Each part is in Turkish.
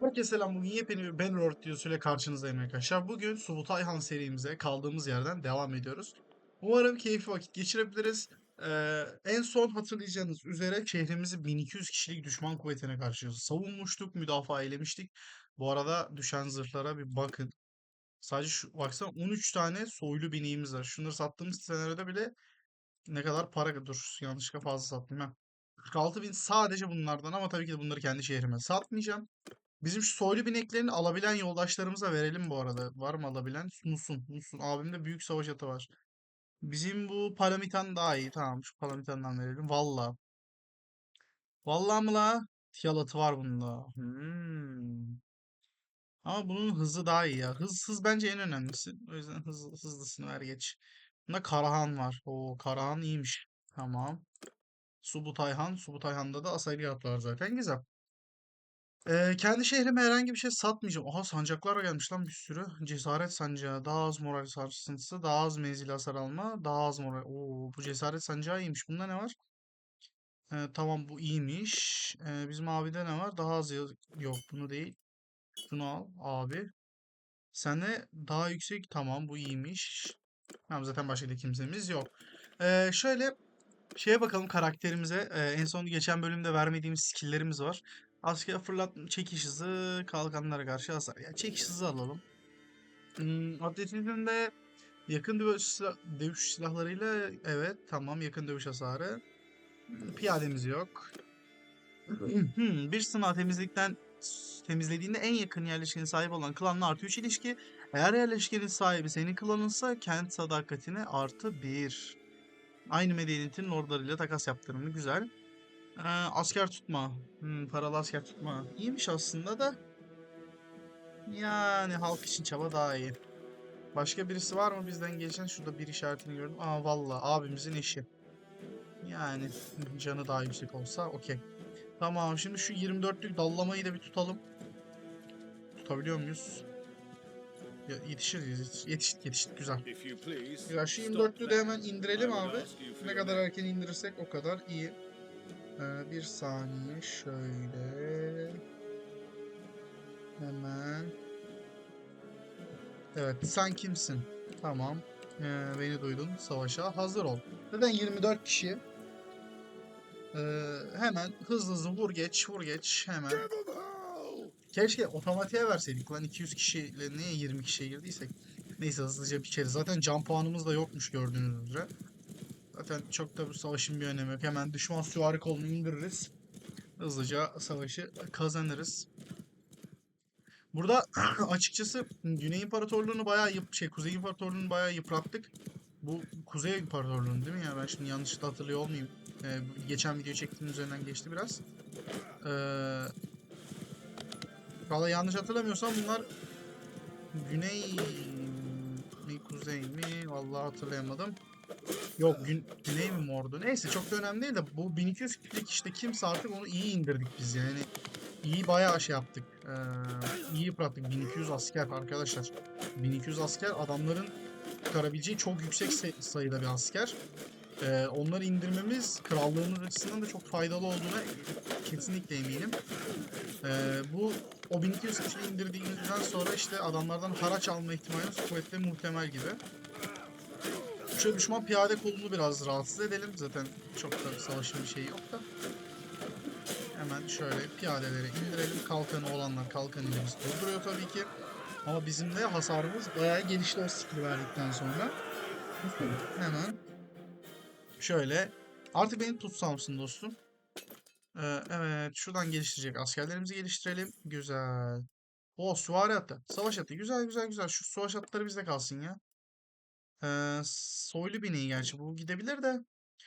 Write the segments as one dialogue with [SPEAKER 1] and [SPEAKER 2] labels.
[SPEAKER 1] Herkese selam. Bugün yepyeni bir Bannerlord videosuyla karşınızdayım arkadaşlar. Bugün Subut Ayhan serimize kaldığımız yerden devam ediyoruz. Umarım keyifli vakit geçirebiliriz. Ee, en son hatırlayacağınız üzere şehrimizi 1200 kişilik düşman kuvvetine karşı savunmuştuk, müdafaa eylemiştik. Bu arada düşen zırhlara bir bakın. Sadece şu, baksana 13 tane soylu bineğimiz var. Şunları sattığımız senaryoda bile ne kadar para dur yanlışlıkla fazla sattım ha. 46 bin sadece bunlardan ama tabii ki de bunları kendi şehrime satmayacağım. Bizim şu soylu bineklerini alabilen yoldaşlarımıza verelim bu arada. Var mı alabilen? Musun. Musun. Abimde büyük savaş atı var. Bizim bu Palamitan daha iyi. Tamam şu Palamitan'dan verelim. Valla. Valla mı la? Tiyal atı var bunda. Hmm. Ama bunun hızı daha iyi ya. Hız hız bence en önemlisi. O yüzden hız, hızlısını ver geç. Bunda Karahan var. Oo Karahan iyiymiş. Tamam. Subutayhan. Subutayhan'da da Asayli at var zaten. Güzel. Ee, kendi şehrime herhangi bir şey satmayacağım. Aha sancaklar gelmiş lan bir sürü. Cesaret sancağı, daha az moral sarsıntısı, daha az menzil hasar alma, daha az moral. Oo, bu cesaret sancağı iyiymiş. Bunda ne var? Ee, tamam bu iyiymiş. Ee, bizim abide ne var? Daha az yok bunu değil. Şunu al abi. Sende daha yüksek. Tamam bu iyiymiş. Tamam zaten başka da kimsemiz yok. Ee, şöyle şeye bakalım karakterimize. Ee, en son geçen bölümde vermediğimiz skill'lerimiz var. Asker fırlat çekiş hızı kalkanlara karşı hasar. Ya çekiş hızı alalım. Hmm, atletizmde yakın dövüş, dövüş silahlarıyla evet tamam yakın dövüş hasarı. Piyademiz yok. Hmm, bir sınav temizlikten temizlediğinde en yakın yerleşkenin sahip olan klanla artı 3 ilişki. Eğer yerleşkenin sahibi senin klanınsa kent sadakatine artı 1. Aynı medeniyetin lordlarıyla takas yaptırımı güzel. Ee, asker tutma. Hmm, paralı asker tutma. İyiymiş aslında da. Yani halk için çaba daha iyi. Başka birisi var mı bizden geçen? Şurada bir işaretini gördüm. Aa valla abimizin eşi. Yani canı daha yüksek olsa okey. Tamam şimdi şu 24'lük dallamayı da bir tutalım. Tutabiliyor muyuz? Ya, yetişiriz yetiş, yetiştik yetiştik güzel. Ya şu 24'lüğü de hemen indirelim abi. Ne kadar erken indirirsek o kadar iyi. Ee, bir saniye şöyle. Hemen. Evet sen kimsin? Tamam. Ee, beni duydun. Savaşa hazır ol. Neden 24 kişi? Ee, hemen hızlı hızlı vur geç vur geç hemen. Keşke otomatiğe verseydik lan 200 kişiyle niye 20 kişiye girdiysek. Neyse hızlıca biçeriz. Zaten can puanımız da yokmuş gördüğünüz üzere. Zaten çok da bu savaşın bir önemi yok. Hemen düşman süvari kolunu indiririz. Hızlıca savaşı kazanırız. Burada açıkçası Güney İmparatorluğunu bayağı yıp şey Kuzey İmparatorluğunu bayağı yıprattık. Bu Kuzey İmparatorluğunu değil mi ya? Ben şimdi yanlış hatırlıyor olmayayım. Ee, geçen video çektiğim üzerinden geçti biraz. Ee, Valla yanlış hatırlamıyorsam bunlar Güney mi Kuzey mi? Vallahi hatırlayamadım. Yok gün, Güney mi mordu? Neyse çok da önemli değil de bu 1200 kişilik işte kimse artık onu iyi indirdik biz yani. İyi bayağı şey yaptık. Ee, iyi yıprattık. 1200 asker arkadaşlar. 1200 asker adamların çıkarabileceği çok yüksek se- sayıda bir asker. Ee, onları indirmemiz krallığımız açısından da çok faydalı olduğuna kesinlikle eminim. Ee, bu o 1200 kişi indirdiğimizden sonra işte adamlardan haraç alma ihtimalimiz kuvvetle muhtemel gibi. Şöyle düşman piyade kolunu biraz rahatsız edelim. Zaten çok da bir savaşın bir şeyi yok da. Hemen şöyle piyadeleri indirelim. Kalkanı olanlar kalkanımız durduruyor tabii ki. Ama bizim de hasarımız bayağı gelişti o skill verdikten sonra. Hemen şöyle. Artık beni tutsamsın dostum. Ee, evet şuradan geliştirecek askerlerimizi geliştirelim. Güzel. O süvari atı. Savaş atı. Güzel güzel güzel. Şu savaş atları bizde kalsın ya. Ee, soylu bineği gerçi bu gidebilir de.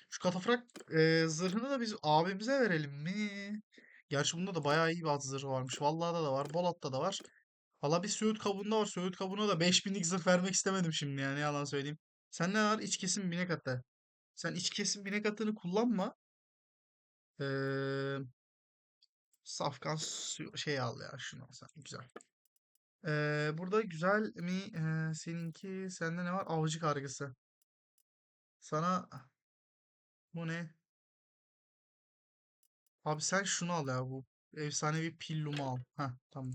[SPEAKER 1] Şu katafrak e, zırhını da biz abimize verelim mi? Gerçi bunda da bayağı iyi bir at zırhı varmış. Vallahi da var. Bolat'ta da var. Valla bir Söğüt kabuğunda var. Söğüt kabuğuna da 5000'lik zırh vermek istemedim şimdi yani yalan söyleyeyim. Sen ne var? İç kesim binek atı. Sen iç kesim binek atını kullanma. Ee, safkan şey al ya şunu sen. Güzel. Ee, burada güzel mi? Ee, seninki sende ne var? Avcı kargısı. Sana bu ne? Abi sen şunu al ya bu efsanevi pillumu al. Heh tamam.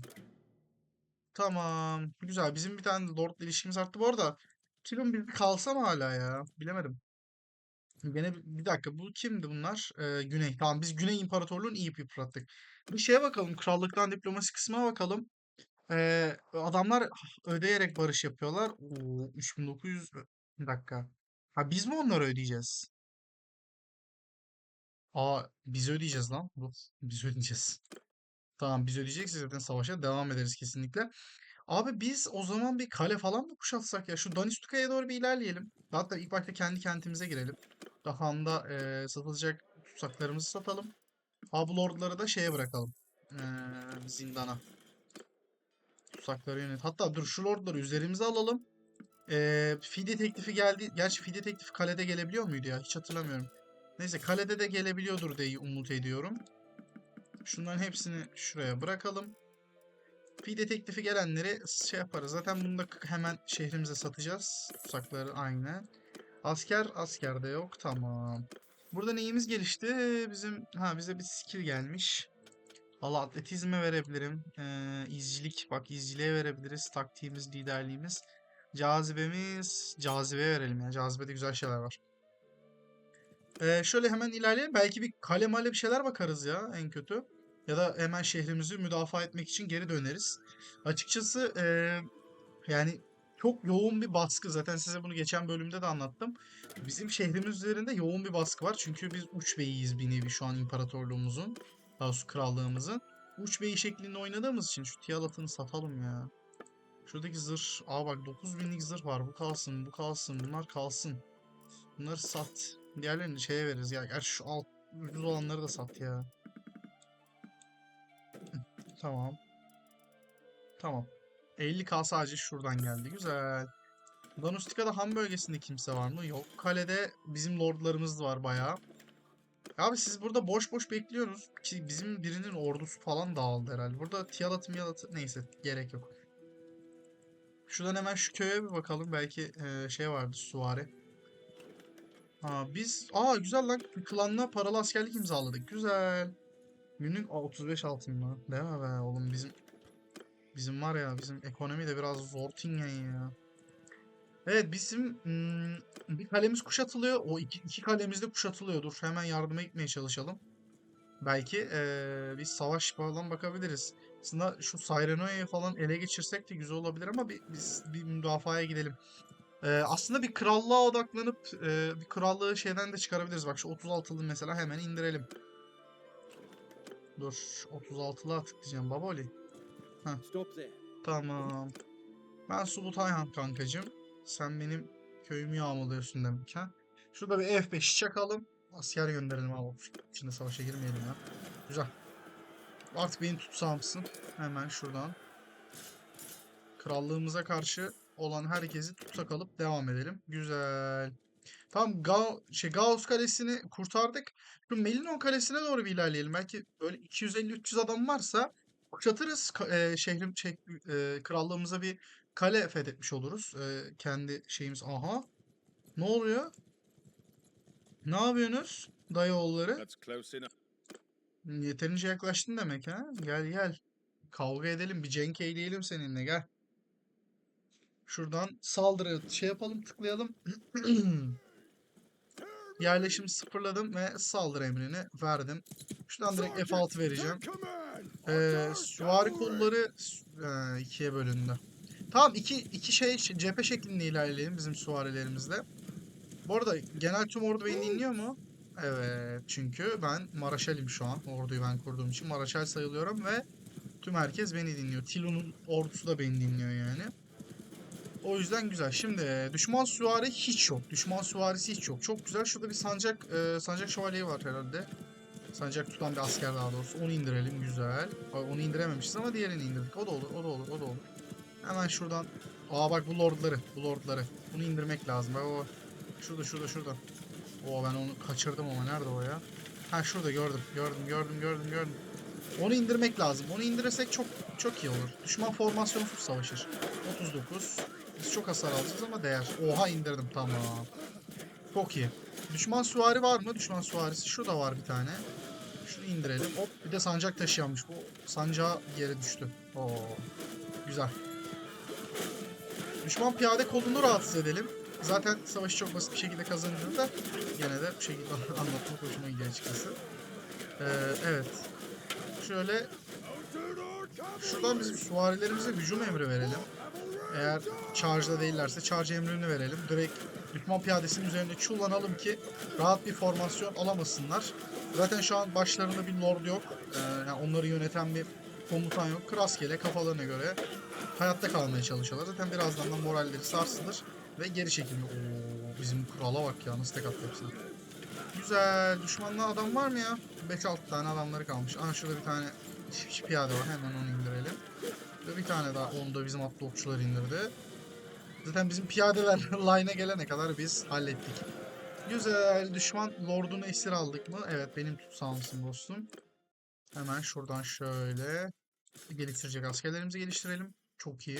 [SPEAKER 1] Tamam. Güzel. Bizim bir tane Lord'la ilişkimiz arttı. Bu arada Kilon bir kalsa mı hala ya? Bilemedim. Gene bir, dakika. Bu kimdi bunlar? Ee, Güney. Tamam biz Güney İmparatorluğu'nu iyi yıprattık. Bir şeye bakalım. Krallıktan diplomasi kısmına bakalım. Ee, adamlar ödeyerek barış yapıyorlar. Oo, 3900. Bir dakika. Ha biz mi onları ödeyeceğiz? Aa biz ödeyeceğiz lan. Dur, Biz ödeyeceğiz. Tamam biz ödeyeceksek zaten savaşa devam ederiz kesinlikle. Abi biz o zaman bir kale falan mı kuşatsak ya? Şu Daniştuka'ya doğru bir ilerleyelim. Hatta ilk başta kendi kentimize girelim. Daha da eee, satılacak tutsaklarımızı satalım. Ha bu lordları da şeye bırakalım. Eee, zindana. Tutsakları yönet. Hatta dur şu lordları üzerimize alalım. Eee fidye teklifi geldi. Gerçi fidye teklifi kalede gelebiliyor muydu ya? Hiç hatırlamıyorum. Neyse kalede de gelebiliyordur diye umut ediyorum. Şunların hepsini şuraya bırakalım. Fide teklifi gelenleri şey yaparız. Zaten bunu da hemen şehrimize satacağız. Tutsakları aynen. Asker askerde yok. Tamam. Burada neyimiz gelişti? Bizim ha bize bir skill gelmiş. Allah atletizme verebilirim. Ee, izcilik. Bak izciliğe verebiliriz. Taktiğimiz, liderliğimiz. Cazibemiz. Cazibeye verelim ya. Cazibede güzel şeyler var. Ee, şöyle hemen ilerleyelim. Belki bir kale male bir şeyler bakarız ya en kötü. Ya da hemen şehrimizi müdafaa etmek için geri döneriz. Açıkçası eee, yani çok yoğun bir baskı. Zaten size bunu geçen bölümde de anlattım. Bizim şehrimiz üzerinde yoğun bir baskı var. Çünkü biz uç beyiyiz bir nevi şu an imparatorluğumuzun. Daha doğrusu krallığımızın. Uç beyi şeklinde oynadığımız için şu tiyalatını satalım ya. Şuradaki zırh. Aa bak 9000'lik zırh var. Bu kalsın, bu kalsın. Bunlar kalsın. Bunları sat. Diğerlerini şeye veririz ya. Gerçi şu alt ucuz olanları da sat ya. Tamam. Tamam. 50k sadece şuradan geldi. Güzel. Danustika'da Han bölgesinde kimse var mı? Yok. Kalede bizim lordlarımız var bayağı. Abi siz burada boş boş bekliyorsunuz ki bizim birinin ordusu falan dağıldı herhalde. Burada tiyalatı miyalatı neyse gerek yok. Şuradan hemen şu köye bir bakalım. Belki eee, şey vardı süvari. Ha biz aa güzel lan klanla paralı askerlik imzaladık. Güzel. Günlük Aa, 35 altın mı? Değil mi be oğlum bizim bizim var ya bizim ekonomi de biraz zor tingen ya. Evet bizim hmm, bir kalemiz kuşatılıyor. O iki, iki kalemiz de kuşatılıyor. Dur hemen yardıma gitmeye çalışalım. Belki eee bir savaş falan bakabiliriz. Aslında şu Cyreno'yu falan ele geçirsek de güzel olabilir ama bir, biz bir müdafaya gidelim. Eee, aslında bir krallığa odaklanıp eee, bir krallığı şeyden de çıkarabiliriz. Bak şu 36'lı mesela hemen indirelim. Dur 36'lığa tıklayacağım Baboli.
[SPEAKER 2] Stop there.
[SPEAKER 1] Tamam. Ben Subut Ayhan kankacım. Sen benim köyümü yağmalıyorsun demek ha. Şurada bir F5 çakalım. Asker gönderelim abi. Şimdi savaşa girmeyelim ya. Güzel. Artık benim tutsağımsın. Hemen şuradan. Krallığımıza karşı olan herkesi tutsak alıp devam edelim. Güzel. Tamam Ga şey Gauss Kalesi'ni kurtardık. Şu Melinon Kalesi'ne doğru bir ilerleyelim. Belki böyle 250-300 adam varsa kuşatırız ka- e, şehrim şey, e, krallığımıza bir kale fethetmiş oluruz. E, kendi şeyimiz. Aha. Ne oluyor? Ne yapıyorsunuz? Dayıoğulları. Yeterince yaklaştın demek ha? Gel gel. Kavga edelim. Bir cenk eyleyelim seninle gel. Şuradan saldırı şey yapalım tıklayalım. Yerleşim sıfırladım ve saldırı emrini verdim. Şuradan direkt F6 vereceğim. Ee, süvari kolları e, ikiye bölündü. Tamam iki, iki şey ş- cephe şeklinde ilerleyelim bizim süvarilerimizle. Bu arada genel tüm ordu beni dinliyor mu? Evet çünkü ben Maraşal'im şu an. Orduyu ben kurduğum için Maraşal sayılıyorum ve tüm herkes beni dinliyor. Tilo'nun ordusu da beni dinliyor yani. O yüzden güzel. Şimdi düşman süvari hiç yok. Düşman süvarisi hiç yok. Çok güzel. Şurada bir sancak e, sancak şövalyeyi var herhalde. Sancak tutan bir asker daha doğrusu. Onu indirelim. Güzel. Onu indirememişiz ama diğerini indirdik. O da olur. O da olur. O da olur. Hemen şuradan. Aa bak bu lordları. Bu lordları. Bunu indirmek lazım. Bak o. Şurada şurada şurada. Oo ben onu kaçırdım ama nerede o ya? Ha şurada gördüm. Gördüm gördüm gördüm gördüm. Onu indirmek lazım. Onu indirirsek çok çok iyi olur. Düşman formasyonsuz savaşır. 39. Biz çok hasar alacağız ama değer. Oha indirdim tamam. Çok iyi. Düşman süvari var mı? Düşman süvarisi şurada var bir tane. Şunu indirelim. Hop bir de sancak taşıyanmış. Bu sancağı yere düştü. Oo. Güzel. Düşman piyade kolunu rahatsız edelim. Zaten savaşı çok basit bir şekilde kazanıyoruz da gene de bu şekilde anlatmak hoşuma gidiyor açıkçası. Ee, evet. Şöyle şuradan bizim süvarilerimize hücum emri verelim. Eğer charge'da değillerse charge emrini verelim. Direkt düşman piyadesinin üzerinde çullanalım ki rahat bir formasyon alamasınlar. Zaten şu an başlarında bir lord yok. Ee, yani onları yöneten bir komutan yok. Rastgele kafalarına göre hayatta kalmaya çalışıyorlar. Zaten birazdan da moralleri sarsılır ve geri çekiliyor. Oo, bizim krala bak ya nasıl tek attı hepsini. Güzel. Düşmanla adam var mı ya? 5-6 tane adamları kalmış. Aha şurada bir tane çiftçi piyade var. Hemen onu indirelim. Ve bir tane daha onu da bizim atlı okçular indirdi. Zaten bizim piyadeler line'a gelene kadar biz hallettik. Güzel. Düşman lordunu esir aldık mı? Evet benim tutsağımsın dostum. Hemen şuradan şöyle geliştirecek askerlerimizi geliştirelim. Çok iyi.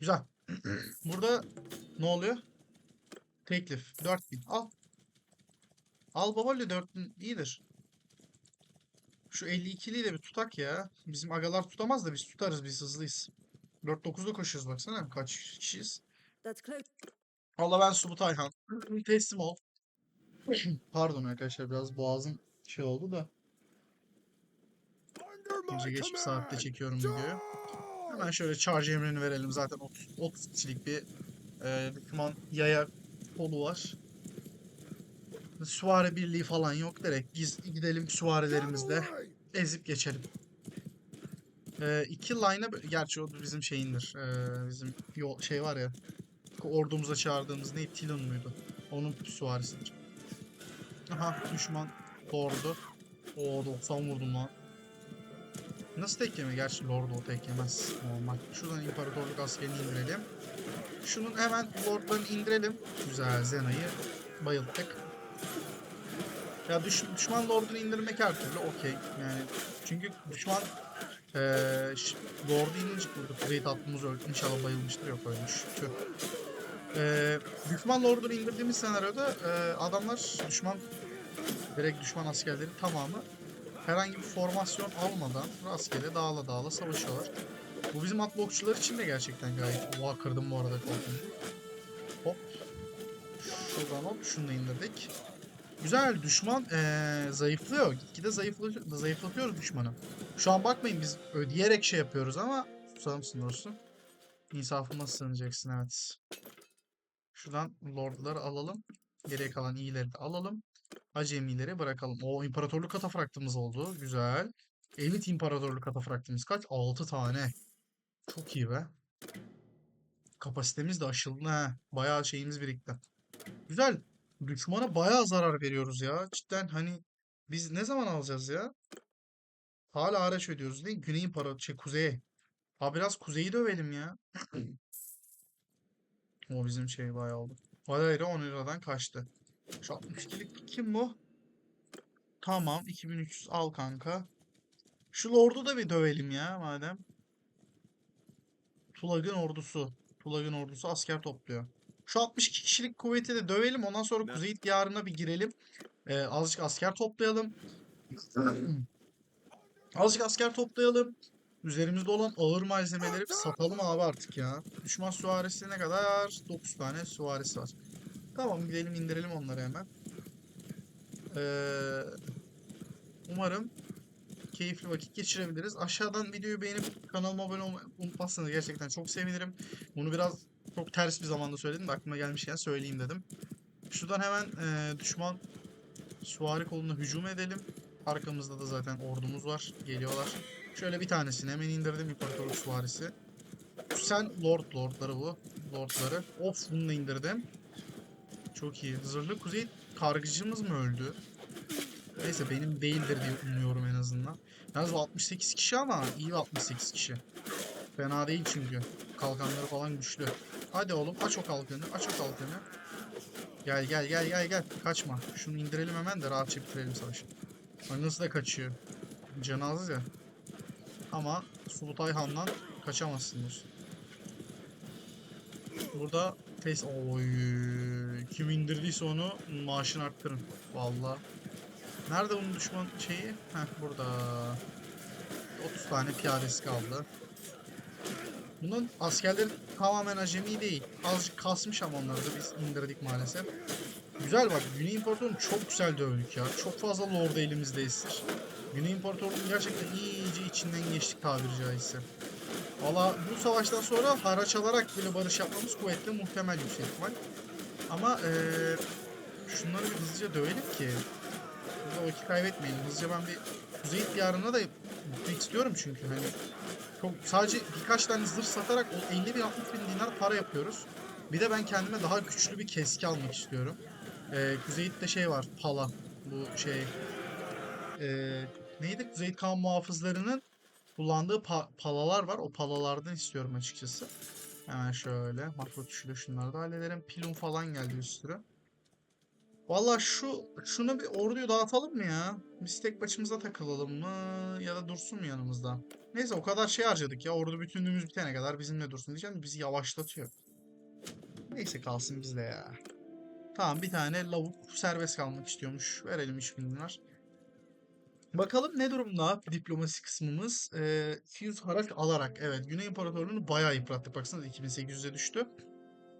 [SPEAKER 1] Güzel. Burada ne oluyor? Teklif. 4000. Al. Al babayla 4000 iyidir. Şu 52'liyi de bir tutak ya. Bizim agalar tutamaz da biz tutarız. Biz hızlıyız. 4-9'da koşuyoruz baksana. Kaç kişiyiz? Allah ben Subut Ayhan. Teslim ol. Pardon arkadaşlar biraz boğazım şey oldu da. Gece geç bir saatte çekiyorum videoyu. Hemen şöyle charge emrini verelim. Zaten 30, 30 kişilik bir e, düşman yaya kolu var. Süvari birliği falan yok. Direkt giz, gidelim süvarilerimizle ezip geçelim. E, iki line'a gerçi o bizim şeyindir. E, bizim yol, şey var ya ordumuza çağırdığımız ne? Tilon muydu? Onun süvarisidir. Aha düşman lordu. Oo 90 vurdum lan. Nasıl tek yeme? Gerçi lordu o tek yemez. Normal. Şuradan imparatorluk askerini indirelim. Şunun hemen lordlarını indirelim. Güzel Zena'yı bayılttık. Ya düş, düşman lordunu indirmek her türlü okey. Yani çünkü düşman eee ş- lordu inince burada kuzey tatlımız öldü. İnşallah bayılmıştır. Yok ölmüş. Tüh. Eee düşman lordunu indirdiğimiz senaryoda eee, adamlar düşman direkt düşman askerleri tamamı herhangi bir formasyon almadan rastgele dağla dağla savaşıyorlar. Bu bizim atlı okçular için de gerçekten gayet... Oha kırdım bu arada koltuğunu. Hop. Şuradan hop şunu da indirdik. Güzel düşman eee, zayıflıyor. Gitgide zayıflatıyor, zayıflatıyoruz düşmanı. Şu an bakmayın biz ödeyerek şey yapıyoruz ama mısın dostum? İnsafıma sığınacaksın evet. Şuradan lordları alalım. Geriye kalan iyileri de alalım. Acemileri bırakalım. O imparatorluk katafraktımız oldu. Güzel. Elit imparatorluk katafraktımız kaç? 6 tane. Çok iyi be. Kapasitemiz de aşıldı ha. Bayağı şeyimiz birikti. Güzel. Düşmana bayağı zarar veriyoruz ya. Cidden hani biz ne zaman alacağız ya? Hala araç ödüyoruz değil mi? Güney imparator şey kuzeye. Ha biraz kuzeyi dövelim ya. O bizim şey bayağı oldu. Valera 10 liradan kaçtı. Şu 62'lik kim bu? Tamam 2300 al kanka. Şu lordu da bir dövelim ya madem. Tulag'ın ordusu. Tulag'ın ordusu asker topluyor. Şu 62 kişilik kuvveti de dövelim. Ondan sonra
[SPEAKER 2] Ne?
[SPEAKER 1] Kuzey diyarına bir girelim. Ee, azıcık asker toplayalım. azıcık asker toplayalım. Üzerimizde olan ağır malzemeleri satalım abi artık ya. Düşman süvarisi ne kadar? 9 tane süvarisi var. Tamam gidelim indirelim onları hemen. Ee, umarım keyifli vakit geçirebiliriz. Aşağıdan videoyu beğenip kanalıma abone olmayı unutmazsanız gerçekten çok sevinirim. Bunu biraz çok ters bir zamanda söyledim de aklıma gelmişken söyleyeyim dedim. Şuradan hemen e, düşman süvari koluna hücum edelim. Arkamızda da zaten ordumuz var. Geliyorlar. Şöyle bir tanesini hemen indirdim imparatorluk süvarisi. Sen lord lordları bu. Lordları. Of bunu da indirdim. Çok iyi. Zırhlı kuzey kargıcımız mı öldü? Neyse benim değildir diye umuyorum en azından. Yalnız bu 68 kişi ama iyi bir 68 kişi. Fena değil çünkü. Kalkanları falan güçlü. Hadi oğlum aç o kalkanı. Aç o kalkanı. Gel gel gel gel gel. Kaçma. Şunu indirelim hemen de rahatça bitirelim savaşı. Bak nasıl da kaçıyor. Az ya. Ama Subutay Han'dan kaçamazsınız. Burada test oy kim indirdiyse onu maaşını arttırın. Vallahi Nerede bunun düşman şeyi? Heh burada. 30 tane piyadesi kaldı. Bunun askerleri tamamen acemi değil. Azıcık kasmış ama onları da biz indirdik maalesef. Güzel bak Güney İmparatorluğu'nu çok güzel dövdük ya. Çok fazla lord elimizde esir. Güney İmparatorluğu'nun gerçekten iyice içinden geçtik tabiri caizse. Valla bu savaştan sonra haraç alarak bile barış yapmamız kuvvetli muhtemel yüksek ihtimal. Ama eee şunları bir hızlıca dövelim ki burada vakit kaybetmeyelim. Hızlıca ben bir Kuzey diyarına da gitmek istiyorum çünkü hani çok sadece birkaç tane zırh satarak o 50 bin 60 bin dinar para yapıyoruz. Bir de ben kendime daha güçlü bir keski almak istiyorum. Ee, Kuzeyit'te şey var, pala. Bu şey ee, neydi? Kuzeyit kan muhafızlarının kullandığı pa- palalar var. O palalardan istiyorum açıkçası. Hemen şöyle makro tuşuyla şunları da hallederim. Pilum falan geldi bir sürü. Valla şu şunu bir orduyu dağıtalım mı ya? Biz tek başımıza takılalım mı? Ya da dursun mu yanımızda? Neyse o kadar şey harcadık ya. Ordu bütünlüğümüz bitene kadar bizimle dursun diyeceğim. Bizi yavaşlatıyor. Neyse kalsın bizde ya. Tamam bir tane lavuk serbest kalmak istiyormuş. Verelim 3000 dinar. Bakalım ne durumda diplomasi kısmımız. Ee, 200 haraç alarak. Evet Güney İmparatorluğu'nu bayağı yıprattık. Baksanıza 2800'e düştü.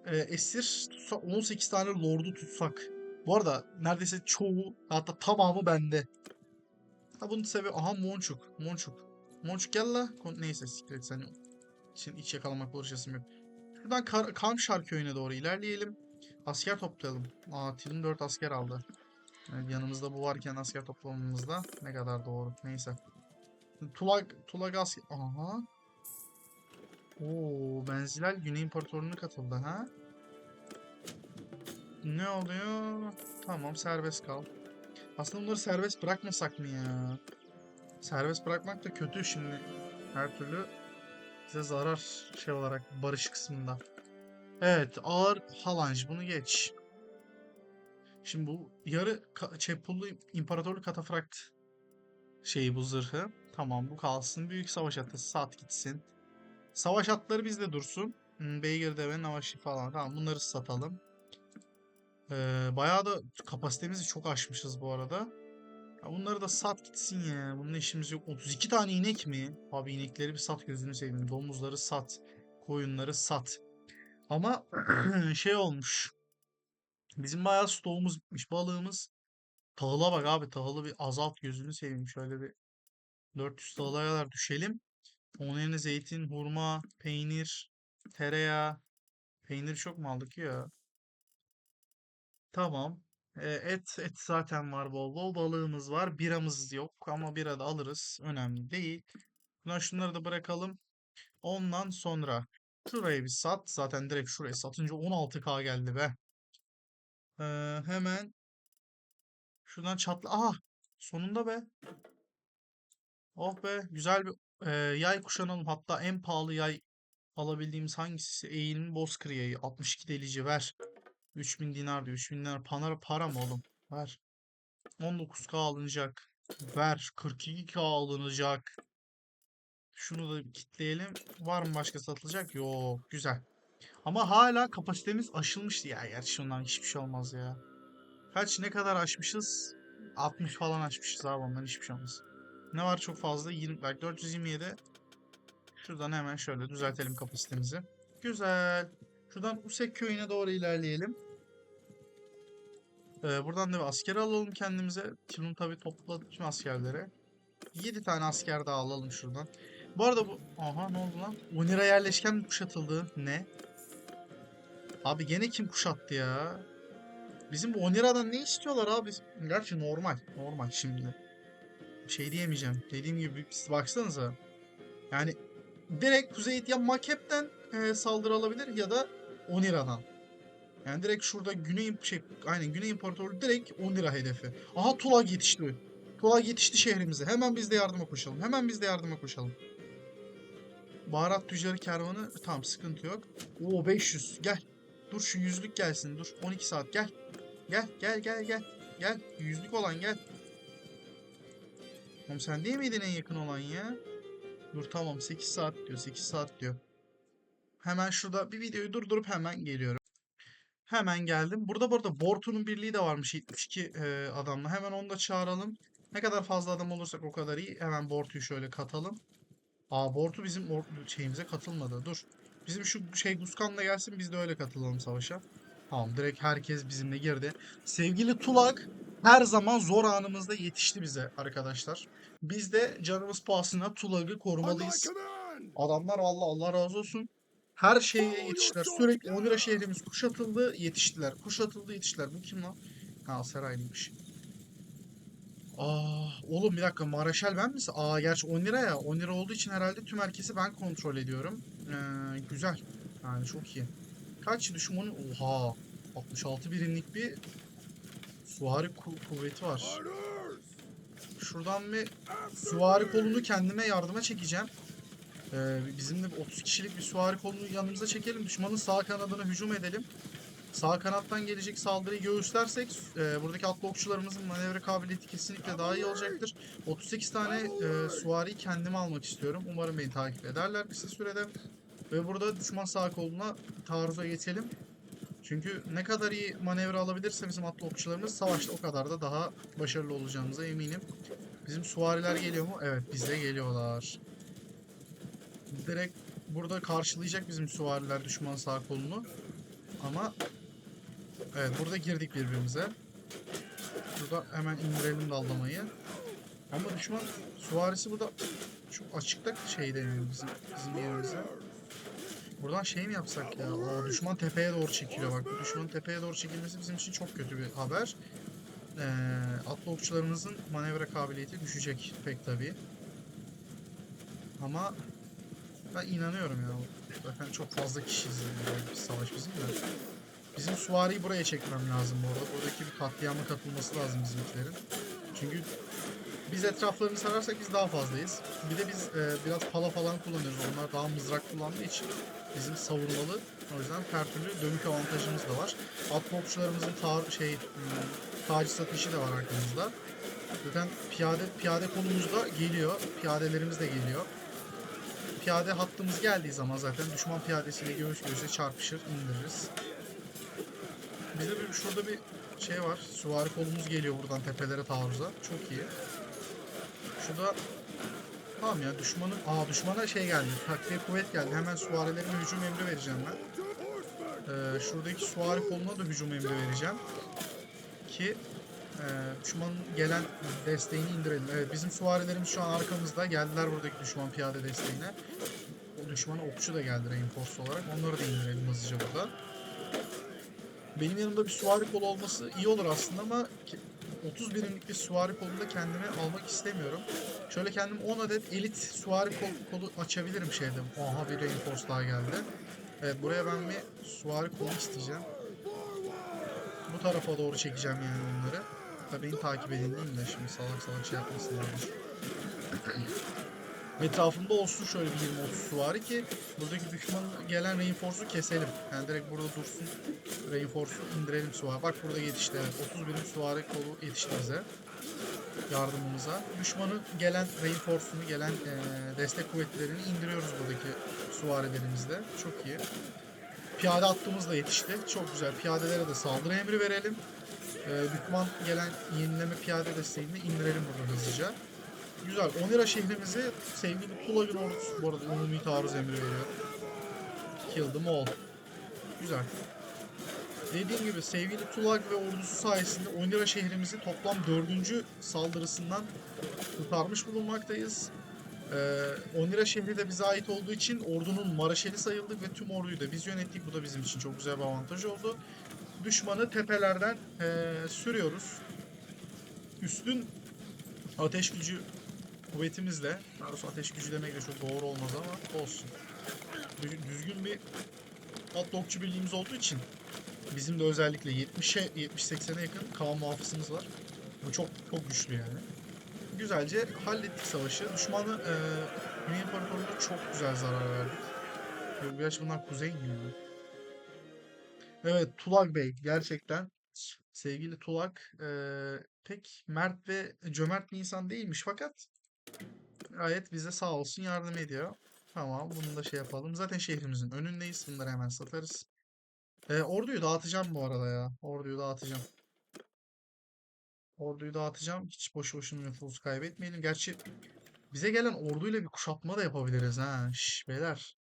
[SPEAKER 1] Ee, esir tutsa 18 tane lordu tutsak. Bu arada neredeyse çoğu hatta tamamı bende. Ha bunun sebebi aha Monçuk. Monçuk. Monçuk gel la. Neyse siktir sen. Şimdi iç yakalamak uğraşasım yok. Şuradan Kar Kamşar köyüne doğru ilerleyelim. Asker toplayalım. Aa Tilim 4 asker aldı. Evet, yanımızda bu varken asker toplamamızda ne kadar doğru. Neyse. Tulag, Tulag asker... Aha. Oo, Benzilal Güney İmparatorluğu'na katıldı ha. Ne oluyor? Tamam serbest kal. Aslında bunları serbest bırakmasak mı ya? Serbest bırakmak da kötü şimdi. Her türlü bize zarar şey olarak barış kısmında. Evet ağır halanj bunu geç. Şimdi bu yarı çepullu imparatorluk katafrakt şeyi bu zırhı. Tamam bu kalsın. Büyük savaş atı sat gitsin. Savaş atları bizde dursun. Hmm, Beygir deve navaşı falan. Tamam bunları satalım. Ee, bayağı da kapasitemizi çok aşmışız bu arada. Ya bunları da sat gitsin ya. Bunun işimiz yok. 32 tane inek mi? Abi inekleri bir sat gözünü seveyim. Domuzları sat. Koyunları sat. Ama şey olmuş. Bizim bayağı stoğumuz bitmiş. Balığımız. Tahıla bak abi. Tahılı bir azalt gözünü seveyim. Şöyle bir 400 tahıla kadar düşelim. Onun yerine zeytin, hurma, peynir, tereyağı. Peynir çok mu aldık ya? Tamam. E, et et zaten var bol bol. Balığımız var. Biramız yok ama bira da alırız. Önemli değil. Bundan şunları da bırakalım. Ondan sonra şurayı bir sat. Zaten direkt şurayı satınca 16k geldi be. Ee, hemen şuradan çatla. Aha! Sonunda be. Oh be. Güzel bir e, yay kuşanalım. Hatta en pahalı yay alabildiğimiz hangisi? Eğilimi Bozkır yayı. 62 delici ver. 3000 dinar diyor. 3000 dinar para, para mı oğlum? Ver. 19k alınacak. Ver. 42k alınacak. Şunu da kitleyelim. Var mı başka satılacak? Yok. Güzel. Ama hala kapasitemiz aşılmıştı ya. Gerçi ondan hiçbir şey olmaz ya. Kaç ne kadar aşmışız? 60 falan aşmışız abi ondan hiçbir şey olmaz. Ne var çok fazla? 20, bak 427. Şuradan hemen şöyle düzeltelim kapasitemizi. Güzel. Şuradan Usek köyüne doğru ilerleyelim. Ee, buradan da bir asker alalım kendimize. Timon tabi topladı tüm askerleri. 7 tane asker daha alalım şuradan. Bu arada bu... Aha ne oldu lan? Onira yerleşken kuşatıldı? Ne? Abi gene kim kuşattı ya? Bizim bu Onira'dan ne istiyorlar abi? Gerçi normal. Normal şimdi. Şey diyemeyeceğim. Dediğim gibi siz baksanıza. Yani direkt Kuzey ya Makep'ten e, saldırı alabilir ya da Onira'dan. Yani direkt şurada Güney şey aynen Güney İmparatorluğu direkt Onira hedefi. Aha Tulag yetişti. Tulag yetişti şehrimize. Hemen biz de yardıma koşalım. Hemen biz de yardıma koşalım. Baharat tüccarı kervanı tamam sıkıntı yok. Oo 500 gel. Dur şu yüzlük gelsin dur 12 saat gel. Gel gel gel gel. Gel yüzlük olan gel. Oğlum sen değil miydin en yakın olan ya? Dur tamam 8 saat diyor 8 saat diyor. Hemen şurada bir videoyu durdurup hemen geliyorum. Hemen geldim. Burada bu arada Bortu'nun birliği de varmış 72 e, adamla. Hemen onu da çağıralım. Ne kadar fazla adam olursak o kadar iyi. Hemen Bortu'yu şöyle katalım. Aa Bortu bizim şeyimize katılmadı. Dur. Bizim şu şey Guskan da gelsin biz de öyle katılalım savaşa. Tamam direkt herkes bizimle girdi. Sevgili Tulak her zaman zor anımızda yetişti bize arkadaşlar. Biz de canımız pahasına Tulak'ı korumalıyız. Adamlar Allah Allah razı olsun. Her şeye yetiştiler. Sürekli 10 lira şehrimiz kuşatıldı, yetiştiler. Kuşatıldı, yetiştiler. Bu kim lan? Ha Seraylıymış. Aa, oğlum bir dakika Maraşel ben misin? Aa gerçi 10 lira ya. 10 lira olduğu için herhalde tüm herkesi ben kontrol ediyorum. Ee, güzel. Yani çok iyi. Kaç düşmanın? Oha. 66 birimlik bir süvari ku- kuvveti var. Şuradan bir süvari kolunu kendime yardıma çekeceğim. Ee, bizim de bir 30 kişilik bir süvari kolunu yanımıza çekelim. Düşmanın sağ kanadına hücum edelim. Sağ kanattan gelecek saldırıyı göğüslersek e, buradaki atlı okçularımızın manevra kabiliyeti kesinlikle daha iyi olacaktır. 38 tane e, süvariyi kendime almak istiyorum. Umarım beni takip ederler kısa sürede. Ve burada düşman sağ koluna taarruza geçelim. Çünkü ne kadar iyi manevra alabilirse bizim atlı okçularımız savaşta o kadar da daha başarılı olacağımıza eminim. Bizim süvariler geliyor mu? Evet bizde geliyorlar. Direkt burada karşılayacak bizim süvariler düşman sağ kolunu. Ama evet burada girdik birbirimize. Burada hemen indirelim dalgamayı. Ama düşman süvarisi burada çok açıkta şeyde yani bizim, bizim yerimize. Buradan şey mi yapsak ya? O düşman tepeye doğru çekiliyor bak. Bu düşmanın tepeye doğru çekilmesi bizim için çok kötü bir haber. Ee, atlı okçularımızın manevra kabiliyeti düşecek pek tabii. Ama ben inanıyorum ya. Zaten çok fazla kişiyiz yani savaş bizim de. Bizim süvariyi buraya çekmem lazım bu arada. Buradaki bir katliama katılması lazım bizimkilerin. Çünkü biz etraflarını sararsak biz daha fazlayız. Bir de biz e, biraz pala falan kullanıyoruz. Onlar daha mızrak kullandığı için bizim savurmalı. O yüzden her türlü dönük avantajımız da var. Atlı okçularımızın tar şey hmm, taciz ateşi de var arkamızda. Zaten piyade piyade kolumuz da geliyor. Piyadelerimiz de geliyor. Piyade hattımız geldiği zaman zaten düşman piyadesiyle göğüs göğüse çarpışır, indiririz. Bizde bir şurada bir şey var. Süvari kolumuz geliyor buradan tepelere taarruza. Çok iyi. Şurada Tamam ya düşmanın aa düşmana şey geldi. Takviye kuvvet geldi. Hemen süvarilerime hücum emri vereceğim ben. Ee, şuradaki süvari koluna da hücum emri vereceğim. Ki e, düşmanın gelen desteğini indirelim. Evet bizim süvarilerimiz şu an arkamızda. Geldiler buradaki düşman piyade desteğine. O düşmana okçu da geldi reinforce olarak. Onları da indirelim hızlıca burada. Benim yanımda bir süvari kolu olması iyi olur aslında ama ki- 30 birimlik bir süvari kolunu da kendime almak istemiyorum. Şöyle kendim 10 adet elit süvari kol, kolu açabilirim şeyde. Aha bir reinforce daha geldi. Evet buraya ben bir süvari kolu isteyeceğim. Bu tarafa doğru çekeceğim yani onları. Tabii beni takip edin diyeyim de şimdi salak salak şey yapmasınlar. Etrafımda olsun şöyle bir 20-30 süvari ki buradaki düşman gelen reinforce'u keselim. Yani direkt burada dursun reinforce'u indirelim süvari. Bak burada yetişti evet. 30 birim süvari kolu yetişti bize. Yardımımıza. Düşmanın gelen reinforce'unu, gelen eee, destek kuvvetlerini indiriyoruz buradaki süvarilerimizle. Çok iyi. Piyade hattımız da yetişti. Çok güzel. Piyadelere de saldırı emri verelim. Eee düşman gelen yenileme piyade desteğini indirelim burada hızlıca. Güzel. Onira şehrimizi sevgili Tulag'ın ordusu bu arada umumi taarruz emri veriyor. Kill them all. Güzel. Dediğim gibi sevgili Tulag ve ordusu sayesinde Onira şehrimizi toplam dördüncü saldırısından kurtarmış bulunmaktayız. Ee, Onira şehri de bize ait olduğu için ordunun maraşeli sayıldık ve tüm orduyu da biz yönettik. Bu da bizim için çok güzel bir avantaj oldu. Düşmanı tepelerden eee, sürüyoruz. Üstün ateş gücü kuvvetimizle, daha doğrusu ateş gücü demek de çok doğru olmaz ama olsun. Düz- Düzgün bir atlı okçu birliğimiz olduğu için bizim de özellikle 70'e 70-80'e yakın kaan muhafızımız var. Bu çok çok güçlü yani. Güzelce hallettik savaşı. Düşmanı eee Güney İmparatorluğu'na çok güzel zarar verdik. Gerçi bunlar kuzey ya? Evet Tulak Bey gerçekten sevgili Tulak eee, pek mert ve cömert bir insan değilmiş fakat gayet bize sağ olsun yardım ediyor. Tamam bunu da şey yapalım. Zaten şehrimizin önündeyiz. Bunları hemen satarız. E, orduyu dağıtacağım bu arada ya. Orduyu dağıtacağım. Orduyu dağıtacağım. Hiç boşu boşuna nüfus kaybetmeyelim. Gerçi bize gelen orduyla bir kuşatma da yapabiliriz ha. Şş, beyler.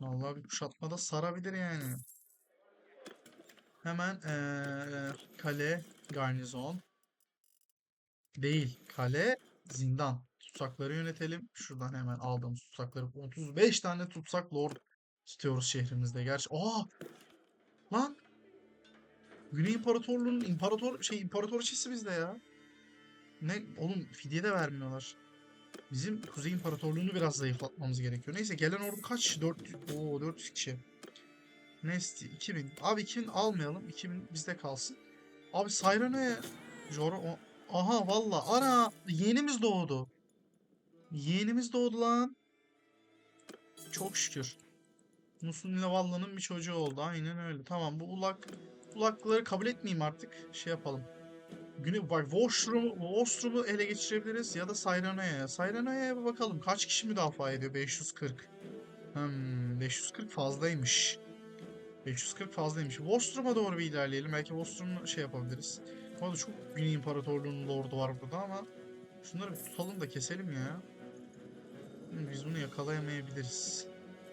[SPEAKER 1] Vallahi bir kuşatma da sarabilir yani. Hemen eee, kale garnizon. Değil. Kale zindan. Tutsakları yönetelim. Şuradan hemen aldığımız tutsakları. 35 tane tutsak lord tutuyoruz şehrimizde. Gerçi aa lan Güney İmparatorluğu'nun imparator şey imparatoriçesi bizde ya. Ne oğlum fidye de vermiyorlar. Bizim Kuzey İmparatorluğu'nu biraz zayıflatmamız gerekiyor. Neyse gelen ordu kaç? 400. Oo 400 kişi. Nesti 2000. Abi 2000 almayalım. 2000 bizde kalsın. Abi Sayrano'ya Joro o... Aha valla ana yeğenimiz doğdu. Yeğenimiz doğdu lan. Çok şükür. Musun Lavalla'nın bir çocuğu oldu. Aynen öyle. Tamam bu ulak ulakları kabul etmeyeyim artık. Şey yapalım. Günü bak Vostrum'u Vostrum'u ele geçirebiliriz ya da Sayrano'ya. Sayrano'ya bir bakalım. Kaç kişi müdafaa ediyor? 540. Hmm, 540 fazlaymış. 540 fazlaymış. Vostrum'a doğru bir ilerleyelim. Belki Vostrum'u şey yapabiliriz. Bu arada çok Güney İmparatorluğu'nun lordu var burada ama şunları bir tutalım da keselim ya. Biz bunu yakalayamayabiliriz.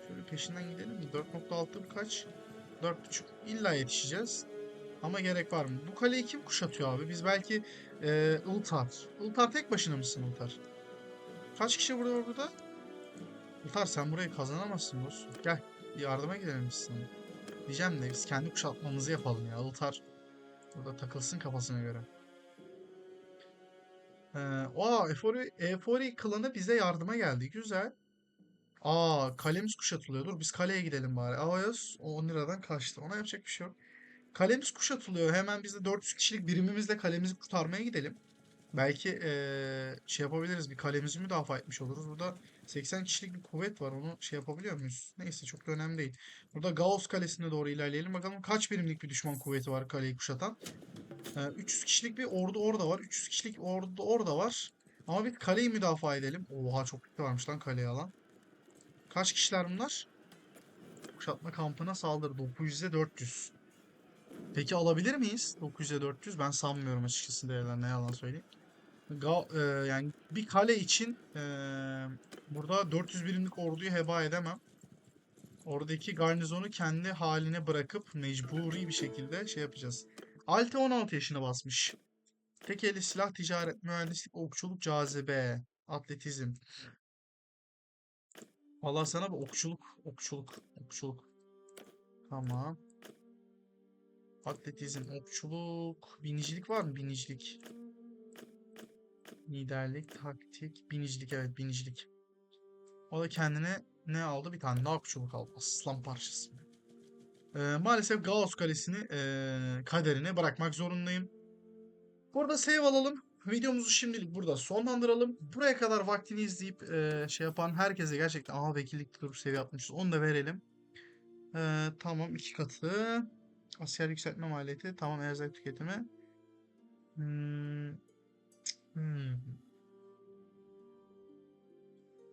[SPEAKER 1] Şöyle peşinden gidelim mi? 4.6 kaç? 4.5. İlla yetişeceğiz. Ama gerek var mı? Bu kaleyi kim kuşatıyor abi? Biz belki eee Iltar. Iltar tek başına mısın Iltar? Kaç kişi burada var burada? Iltar sen burayı kazanamazsın dostum. Gel yardıma gidelim biz sana. Diyeceğim de biz kendi kuşatmamızı yapalım ya. Iltar burada takılsın kafasına göre. Ee, aa Efori, Efori klanı bize yardıma geldi. Güzel. Aa kalemiz kuşatılıyor. Dur biz kaleye gidelim bari. Avayos 10 liradan kaçtı. Ona yapacak bir şey yok. Kalemiz kuşatılıyor. Hemen biz de 400 kişilik birimimizle kalemizi kurtarmaya gidelim. Belki eee, şey yapabiliriz. Bir kalemizi müdafaa etmiş oluruz. Burada 80 kişilik bir kuvvet var. Onu şey yapabiliyor muyuz? Neyse çok da önemli değil. Burada Gauss Kalesi'ne doğru ilerleyelim. Bakalım kaç birimlik bir düşman kuvveti var kaleyi kuşatan. Ee, 300 kişilik bir ordu orada var. 300 kişilik ordu orada var. Ama bir kaleyi müdafaa edelim. Oha çok büyük varmış lan kaleye alan. Kaç kişiler bunlar? Kuşatma kampına saldırı. 900'e 400. Peki alabilir miyiz? 900'e 400 ben sanmıyorum açıkçası değerler ne yalan söyleyeyim. Ga- e, yani bir kale için e, burada 400 birimlik orduyu heba edemem. Oradaki garnizonu kendi haline bırakıp mecburi bir şekilde şey yapacağız. Alte 16 yaşına basmış. Tek eli silah, ticaret, mühendislik, okçuluk, cazibe, atletizm. Vallahi sana bir okçuluk, okçuluk, okçuluk. Tamam. Atletizm, okçuluk, binicilik var mı? Binicilik. Liderlik, taktik, binicilik evet binicilik. O da kendine ne aldı? Bir tane daha okçuluk aldı. Aslan parçası. Ee, maalesef Gauss Kalesi'ni ee, kaderine bırakmak zorundayım. Burada save alalım. Videomuzu şimdilik burada sonlandıralım. Buraya kadar vaktini izleyip ee, şey yapan herkese gerçekten aha vekillik durup seviye yapmışız. Onu da verelim. Ee, tamam iki katı. Asker yükseltme maliyeti. Tamam erzak tüketimi. Hmm. Hmm.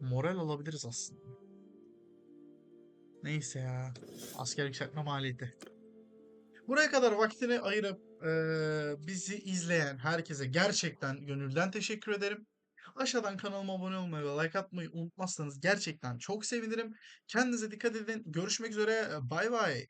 [SPEAKER 1] Moral alabiliriz aslında. Neyse ya. Asker yükseltme maliyeti. Buraya kadar vaktini ayırıp eee, bizi izleyen herkese gerçekten gönülden teşekkür ederim. Aşağıdan kanalıma abone olmayı ve like atmayı unutmazsanız gerçekten çok sevinirim. Kendinize dikkat edin. Görüşmek üzere. Bay bay.